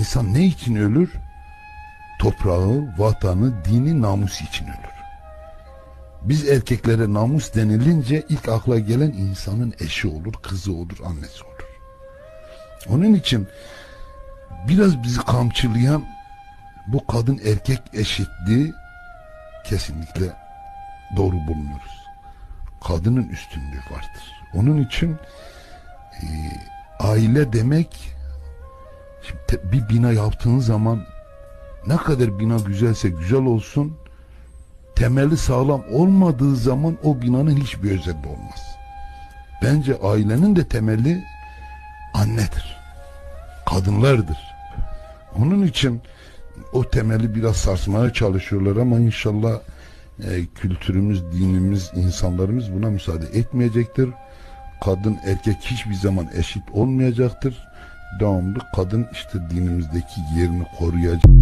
İnsan ne için ölür? Toprağı, vatanı, dini, namus için ölür. Biz erkeklere namus denilince ilk akla gelen insanın eşi olur, kızı olur, annesi olur. Onun için biraz bizi kamçılayan bu kadın erkek eşitliği kesinlikle doğru bulmuyoruz. Kadının üstünlüğü vardır. Onun için e, aile demek bir bina yaptığın zaman ne kadar bina güzelse güzel olsun temeli sağlam olmadığı zaman o binanın hiçbir özelliği olmaz. Bence ailenin de temeli annedir. Kadınlardır. Onun için o temeli biraz sarsmaya çalışıyorlar ama inşallah e, kültürümüz, dinimiz, insanlarımız buna müsaade etmeyecektir. Kadın erkek hiçbir zaman eşit olmayacaktır. Devamlı kadın işte dinimizdeki yerini koruyacak.